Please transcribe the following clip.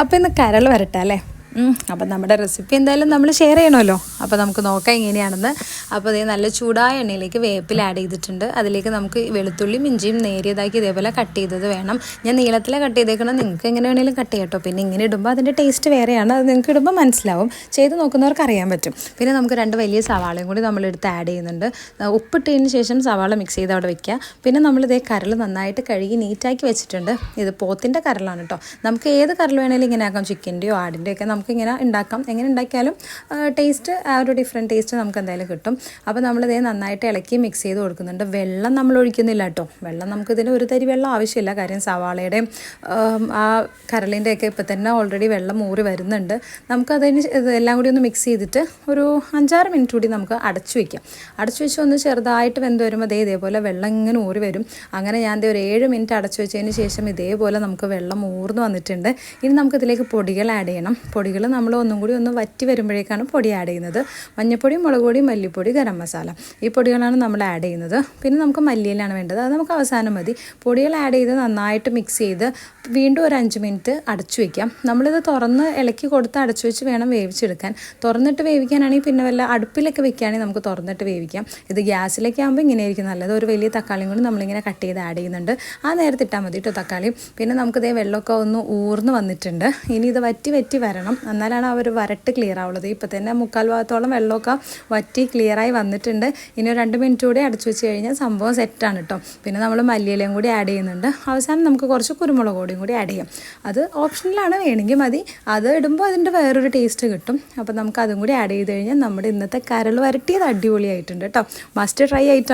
അപ്പോൾ ഇന്ന് കരൾ വരട്ടെ അല്ലേ? അപ്പം നമ്മുടെ റെസിപ്പി എന്തായാലും നമ്മൾ ഷെയർ ചെയ്യണമല്ലോ. അപ്പോൾ നമുക്ക് നോക്കാം എങ്ങനെയാണെന്ന്. അപ്പോൾ അതേ നല്ല ചൂടായ എണ്ണയിലേക്ക് വേപ്പിൽ ആഡ് ചെയ്തിട്ടുണ്ട്. അതിലേക്ക് നമുക്ക് വെളുത്തുള്ളിയും ഇഞ്ചിയും നേരിയതാക്കി ഇതേപോലെ കട്ട് ചെയ്തത് വേണം. ഞാൻ നീളത്തിലെ കട്ട് ചെയ്തേക്കണം നിങ്ങൾക്ക് എങ്ങനെ വേണമെങ്കിലും കട്ട്. ചെയ്യട്ടോ പിന്നെ ഇങ്ങനെ ഇടുമ്പോൾ അതിന്റെ ടേസ്റ്റ് വേറെയാണ്. അത് നിങ്ങൾക്ക് ഇടുമ്പോൾ മനസ്സിലാവും. ചെയ്ത് നോക്കുന്നവർക്ക് അറിയാൻ പറ്റും. പിന്നെ നമുക്ക് രണ്ട് വലിയ സവാളയും കൂടി നമ്മളെടുത്ത് ആഡ് ചെയ്യുന്നുണ്ട്. ഉപ്പിട്ടതിന് ശേഷം സവാള മിക്സ് ചെയ്ത് അവിടെ വെക്കുക പിന്നെ നമ്മളിതേ കരൾ നന്നായിട്ട് കഴുകി നീറ്റാക്കി വെച്ചിട്ടുണ്ട്. ഇത് പോത്തിന്റെ കരളാണ് കേട്ടോ. നമുക്ക് ഏത് കരൾ വേണമെങ്കിലും ഇങ്ങനെ ആക്കാം. ചിക്കന്റെയോ ആടിന്റെയോ ഒക്കെ നമുക്ക് ഇങ്ങനെ ഉണ്ടാക്കാം. എങ്ങനെ ഉണ്ടാക്കിയാലും ടേസ്റ്റ് ആ ഒരു ഡിഫറെന്റ് ടേസ്റ്റ് നമുക്ക് എന്തായാലും കിട്ടും. അപ്പോൾ നമ്മളിതേ നന്നായിട്ട് ഇളക്കി മിക്സ് ചെയ്ത് കൊടുക്കുന്നുണ്ട്. വെള്ളം നമ്മൾ ഒഴിക്കുന്നില്ല കേട്ടോ വെള്ളം നമുക്കിതിന് ഒരു തരി വെള്ളം ആവശ്യമില്ല. കാര്യം സവാളയുടെയും ആം, കരളിന്റെയൊക്കെ ഇപ്പം തന്നെ ഓൾറെഡി വെള്ളം മൂറി വരുന്നുണ്ട്. നമുക്കതിന് എല്ലാം കൂടി ഒന്ന് മിക്സ് ചെയ്തിട്ട് ഒരു അഞ്ചാറ് മിനിറ്റ് കൂടി നമുക്ക് അടച്ചു വയ്ക്കാം അടച്ചു വെച്ച് ഒന്ന് ചെറുതായിട്ട് വെന്ത് വരുമ്പോൾ ദേ ഇതേപോലെ വെള്ളം ഇങ്ങനെ ഊറി വരും. അങ്ങനെ ഞാൻ ദേ ഒരു ഏഴ് മിനിറ്റ് അടച്ചു വെച്ചതിന് ശേഷം ഇതേപോലെ നമുക്ക് വെള്ളം ഊർന്ന് വന്നിട്ടുണ്ട്. ഇനി നമുക്കിതിലേക്ക് പൊടികൾ ആഡ് ചെയ്യണം. പൊടികൾ നമ്മൾ ഒന്നും കൂടി ഒന്ന് വറ്റി വരുമ്പോഴേക്കാണ് പൊടി ആഡ് ചെയ്യുന്നത്. മഞ്ഞൾപ്പൊടി മുളക് പൊടി മല്ലിപ്പൊടി ഗരം മസാല. ഈ പൊടികളാണ് നമ്മൾ ആഡ് ചെയ്യുന്നത്. പിന്നെ നമുക്ക് മല്ലിയിലാണ് വേണ്ടത്. അത് നമുക്ക് അവസാനം മതി. പൊടികൾ ആഡ് ചെയ്ത് നന്നായിട്ട് മിക്സ് ചെയ്ത് വീണ്ടും ഒരു അഞ്ച് മിനിറ്റ് അടച്ചു വയ്ക്കാം നമ്മളിത് തുറന്ന് ഇളക്കി കൊടുത്ത് അടച്ചു വെച്ച് വേണം വേവിച്ചെടുക്കാൻ. തുറന്നിട്ട് വേവിക്കാനാണെങ്കിൽ പിന്നെ വല്ല അടുപ്പിലൊക്കെ വെക്കുകയാണെങ്കിൽ നമുക്ക് തുറന്നിട്ട് വേവിക്കാം. ഇത് ഗ്യാസിലൊക്കെ ആകുമ്പോൾ ഇങ്ങനെ ആയിരിക്കും നല്ലത്. ഒരു വലിയ തക്കാളിയും കൂടി നമ്മളിങ്ങനെ കട്ട് ചെയ്ത് ആഡ് ചെയ്യുന്നുണ്ട്. ആ നേരത്തെ ഇട്ടാൽ മതി കേട്ടോ തക്കാളി. പിന്നെ നമുക്കിതേ വെള്ളമൊക്കെ ഒന്ന് ഊർന്ന് വന്നിട്ടുണ്ട്. ഇനി ഇത് വറ്റി വറ്റി വരണം. എന്നാലാണ് ആ ഒരു വരട്ട് ക്ലിയർ ആവുള്ളത്. ഇപ്പോൾ തന്നെ മുക്കാൽ ഭാഗത്തോളം വെള്ളമൊക്കെ വറ്റി ക്ലിയറായി വന്നിട്ടുണ്ട്. ഇനി ഒരു രണ്ട് മിനിറ്റ് കൂടി അടച്ചു വെച്ച് കഴിഞ്ഞാൽ സംഭവം സെറ്റാണ് കേട്ടോ പിന്നെ നമ്മൾ മല്ലിയിലയും കൂടി ആഡ് ചെയ്യുന്നുണ്ട്. അവസാനം നമുക്ക് കുറച്ച് കുരുമുളക് പൊടിയും കൂടി ആഡ് ചെയ്യാം. അത് ഓപ്ഷനിലാണ് വേണമെങ്കിൽ മതി. അത് ഇടുമ്പോൾ അതിന്റെ വേറൊരു ടേസ്റ്റ് കിട്ടും. അപ്പോൾ നമുക്ക് അതും കൂടി ആഡ് ചെയ്ത് കഴിഞ്ഞാൽ നമ്മുടെ ഇന്നത്തെ കരൾ വരട്ടിയത് അടിപൊളിയായിട്ടുണ്ട് കേട്ടോ മസ്റ്റ് ട്രൈ ആയിട്ട്